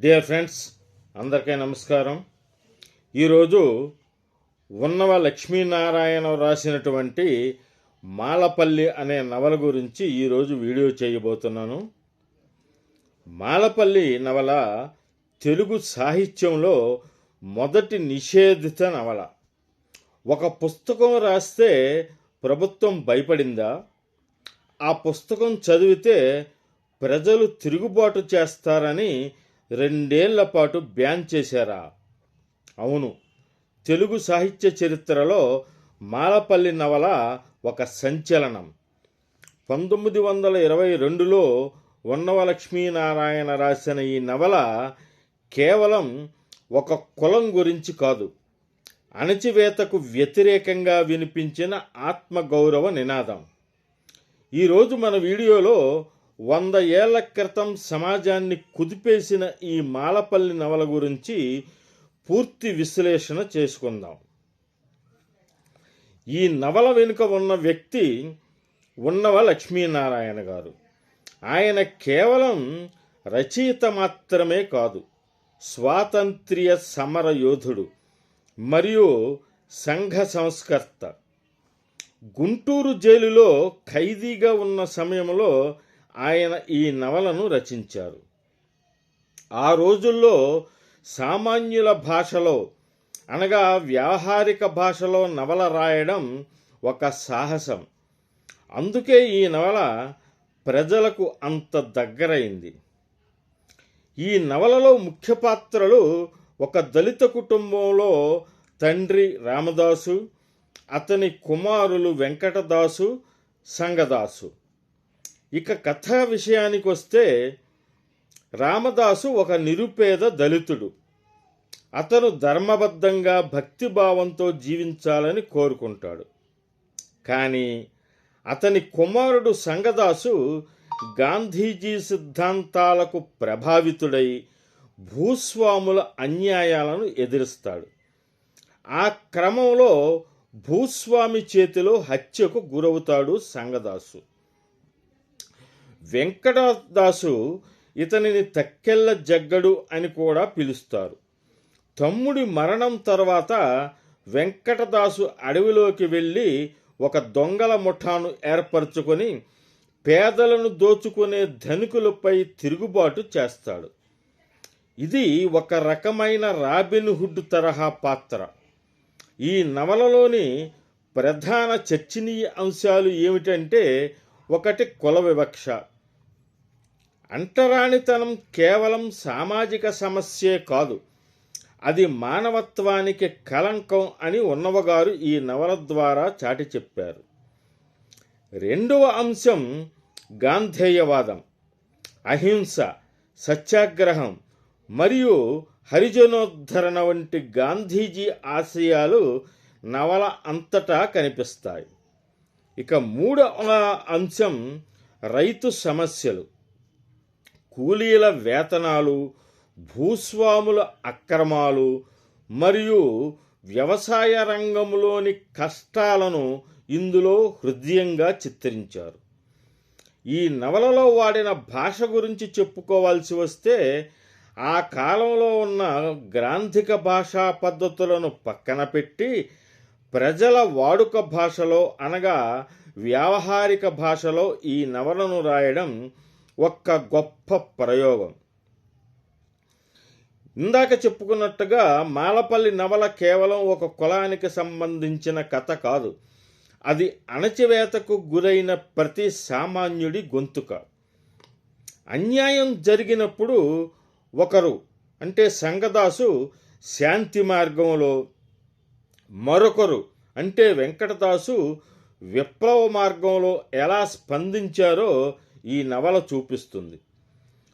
Dear friends అందరికీ నమస్కారం. ఈరోజు ఉన్నవ లక్ష్మీనారాయణ రాసినటువంటి మాలపల్లి అనే నవల గురించి ఈరోజు వీడియో చేయబోతున్నాను. మాలపల్లి నవల తెలుగు సాహిత్యంలో మొదటి నిషేధిత నవల. ఒక పుస్తకం రాస్తే ప్రభుత్వం భయపడిందా? ఆ పుస్తకం చదివితే ప్రజలు తిరుగుబాటు చేస్తారని రెండేళ్ళ పాటు బ్యాన్ చేశారా? అవును. తెలుగు సాహిత్య చరిత్రలో మాలపల్లి నవల ఒక సంచలనం. పంతొమ్మిది వందల ఇరవై రెండులో ఉన్నవ లక్ష్మీనారాయణ రాసిన ఈ నవల కేవలం ఒక కులం గురించి కాదు అణచివేతకు వ్యతిరేకంగా వినిపించిన ఆత్మగౌరవ నినాదం. ఈరోజు మన వీడియోలో వంద ఏళ్ళ క్రితం సమాజాన్ని కుదిపేసిన ఈ మాలపల్లి నవల గురించి పూర్తి విశ్లేషణ చేసుకుందాం. ఈ నవల వెనుక ఉన్న వ్యక్తి ఉన్నవ లక్ష్మీనారాయణ గారు. ఆయన కేవలం రచయిత మాత్రమే కాదు స్వాతంత్ర్య సమర యోధుడు మరియు సంఘ సంస్కర్త. గుంటూరు జైలులో ఖైదీగా ఉన్న సమయంలో ఆయన ఈ నవలను రచించారు. ఆ రోజుల్లో సామాన్యుల భాషలో అనగా వ్యావహారిక భాషలో నవల రాయడం ఒక సాహసం. అందుకే ఈ నవల ప్రజలకు అంత దగ్గరైంది. ఈ నవలలో ముఖ్య పాత్రలు ఒక దళిత కుటుంబంలో తండ్రి రామదాసు అతని కుమారులు వెంకటదాసు సంగదాసు. ఇక కథ విషయానికి వస్తే రామదాసు ఒక నిరుపేద దళితుడు. అతను ధర్మబద్ధంగా భక్తిభావంతో జీవించాలని కోరుకుంటాడు. కానీ అతని కుమారుడు సంగదాసు గాంధీజీ సిద్ధాంతాలకు ప్రభావితుడై భూస్వాముల అన్యాయాలను ఎదిరిస్తాడు. ఆ క్రమంలో భూస్వామి చేతిలో హత్యకు గురవుతాడు సంగదాసు. వెంకటదాసు ఇతనిని తక్కెళ్ళ జగ్గడు అని కూడా పిలుస్తారు. తమ్ముడి మరణం తర్వాత వెంకటదాసు అడవిలోకి వెళ్ళి ఒక దొంగల ముఠాను ఏర్పరచుకొని పేదలను దోచుకునే ధనికులపై తిరుగుబాటు చేస్తాడు. ఇది ఒక రకమైన రాబిన్ హుడ్ తరహా పాత్ర. ఈ నవలలోని ప్రధాన చర్చనీయ అంశాలు ఏమిటంటే ఒకటి కుల వివక్ష. అంటరానితనం కేవలం సామాజిక సమస్యే కాదు. అది మానవత్వానికి కలంకం అని ఉన్నవగారు ఈ నవల ద్వారా చాటి చెప్పారు. రెండవ అంశం గాంధేయవాదం అహింస సత్యాగ్రహం మరియు హరిజనోద్ధరణ వంటి గాంధీజీ ఆశయాలు నవల అంతటా కనిపిస్తాయి. ఇక మూడవ అంశం రైతు సమస్యలు. కూలీల వేతనాలు భూస్వాముల అక్రమాలు మరియు వ్యవసాయ రంగంలోని కష్టాలను ఇందులో హృదయంగా చిత్రించారు. ఈ నవలలో వాడిన భాష గురించి చెప్పుకోవాల్సి వస్తే ఆ కాలంలో ఉన్న గ్రాంధిక భాషా పద్ధతులను పక్కన పెట్టి ప్రజల వాడుక భాషలో అనగా వ్యావహారిక భాషలో ఈ నవలను రాయడం ఒక్క గొప్ప ప్రయోగం. ఇందాక చెప్పుకున్నట్టుగా మాలపల్లి నవల కేవలం ఒక కులానికి సంబంధించిన కథ కాదు. అది అణచివేతకు గురైన ప్రతి సామాన్యుడి గొంతుక. అన్యాయం జరిగినప్పుడు ఒకరు అంటే సంగదాసు శాంతి మార్గంలో మరొకరు అంటే వెంకటదాసు విప్లవ మార్గంలో ఎలా స్పందించారో ఈ నవల చూపిస్తుంది.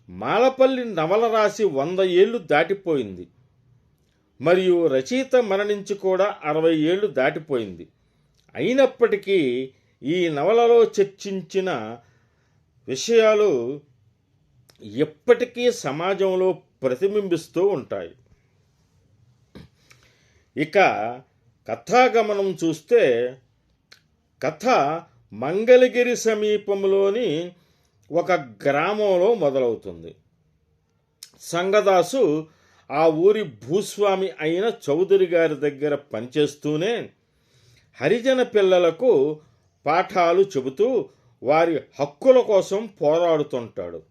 మాలపల్లి నవల రాసి వంద ఏళ్ళు దాటిపోయింది. మరియు రచయిత మరణించి కూడా అరవై ఏళ్ళు దాటిపోయింది. అయినప్పటికీ ఈ నవలలో చర్చించిన విషయాలు ఎప్పటికీ సమాజంలో ప్రతిబింబిస్తూ ఉంటాయి. ఇక కథాగమనం చూస్తే కథ మంగళగిరి సమీపంలోని ఒక గ్రామంలో మొదలవుతుంది. సంగదాసు ఆ ఊరి భూస్వామి అయిన చౌదరి గారి దగ్గర పనిచేస్తూనే హరిజన పిల్లలకు పాఠాలు చెబుతూ వారి హక్కుల కోసం పోరాడుతుంటాడు.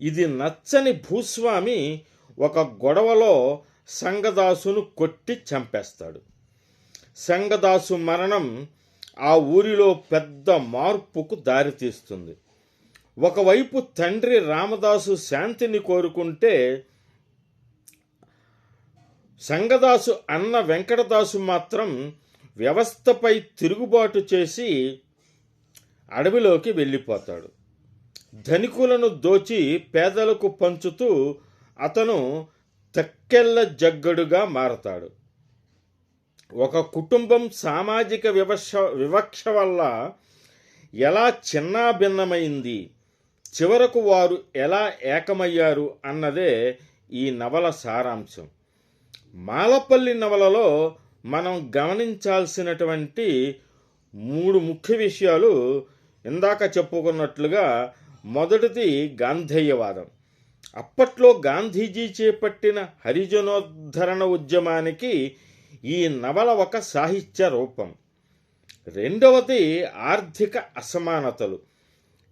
ఇది నచ్చని భూస్వామి ఒక గొడవలో సంగదాసును కొట్టి చంపేస్తాడు. సంగదాసు మరణం ఆ ఊరిలో పెద్ద మార్పుకు దారితీస్తుంది. ఒకవైపు తండ్రి రామదాసు శాంతిని కోరుకుంటే సంగదాసు అన్న వెంకటదాసు మాత్రం వ్యవస్థపై తిరుగుబాటు చేసి అడవిలోకి వెళ్ళిపోతాడు. ధనికులను దోచి పేదలకు పంచుతూ అతను తెక్కెళ్ళ జగ్గడుగా మారతాడు. ఒక కుటుంబం సామాజిక వివక్ష వివక్ష వల్ల ఎలా చిన్నాభిన్నమైంది? చివరకు వారు ఎలా ఏకమయ్యారు అన్నదే ఈ నవల సారాంశం. మాలపల్లి నవలలో మనం గమనించాల్సినటువంటి మూడు ముఖ్య విషయాలు ఇందాక చెప్పుకున్నట్లుగా మొదటిది గాంధేయవాదం. అప్పట్లో గాంధీజీ చేపట్టిన హరిజనోద్ధరణ ఉద్యమానికి ఈ నవల ఒక సాహిత్య రూపం. రెండవది ఆర్థిక అసమానతలు.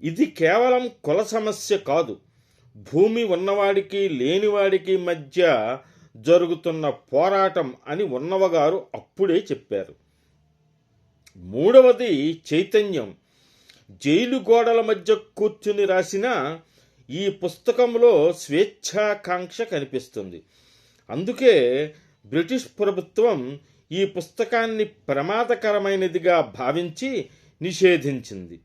ఇది కేవలం కుల సమస్య కాదు. భూమి ఉన్నవాడికి లేనివాడికి మధ్య జరుగుతున్న పోరాటం అని ఉన్నవగారు అప్పుడే చెప్పారు. మూడవది చైతన్యం. జైలు గోడల మధ్య కూర్చుని రాసిన ఈ పుస్తకంలో స్వేచ్ఛాకాంక్ష కనిపిస్తుంది. అందుకే బ్రిటిష్ ప్రభుత్వం ఈ పుస్తకాన్ని ప్రమాదకరమైనదిగా భావించి నిషేధించింది.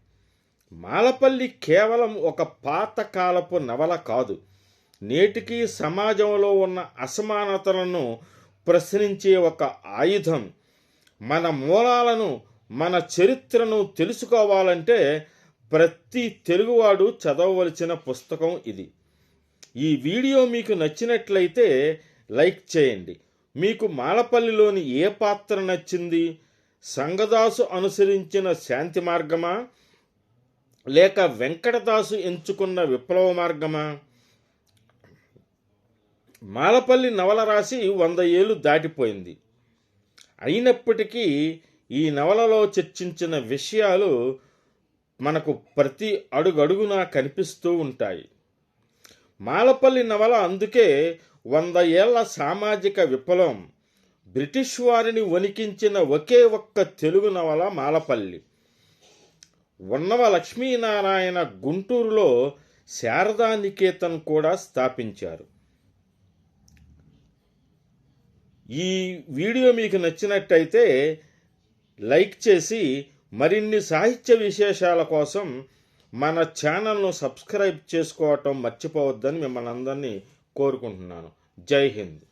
మాలపల్లి కేవలం ఒక పాతకాలపు నవల కాదు. నేటికి సమాజంలో ఉన్న అసమానతలను ప్రశ్నించే ఒక ఆయుధం. మన మూలాలను మన చరిత్రను తెలుసుకోవాలంటే ప్రతి తెలుగువాడు చదవవలసిన పుస్తకం ఇది. ఈ వీడియో మీకు నచ్చినట్లయితే లైక్ చేయండి. మీకు మాలపల్లిలోని ఏ పాత్ర నచ్చింది? సంగదాసు అనుసరించిన శాంతి మార్గమా? లేక వెంకటదాసు ఎంచుకున్న విప్లవ మార్గమా? మాలపల్లి నవల రాసి వంద ఏళ్ళు దాటిపోయింది. అయినప్పటికీ ఈ నవలలో చర్చించిన విషయాలు మనకు ప్రతి అడుగడుగునా కనిపిస్తూ ఉంటాయి. మాలపల్లి నవల అందుకే వంద ఏళ్ళ సామాజిక విప్లవం. బ్రిటిష్ వారిని వణికించిన ఒకే ఒక్క తెలుగు నవల మాలపల్లి. ఉన్నవ లక్ష్మీనారాయణ గుంటూరులో శారదా నికేతన్ కూడా స్థాపించారు. ఈ వీడియో మీకు నచ్చినట్టయితే లైక్ చేసి మరిన్ని సాహిత్య విశేషాల కోసం మన ఛానల్ను సబ్స్క్రైబ్ చేసుకోవటం మర్చిపోవద్దని మిమ్మల్ని అందరినీ కోరుకుంటున్నాను. జై హింద్.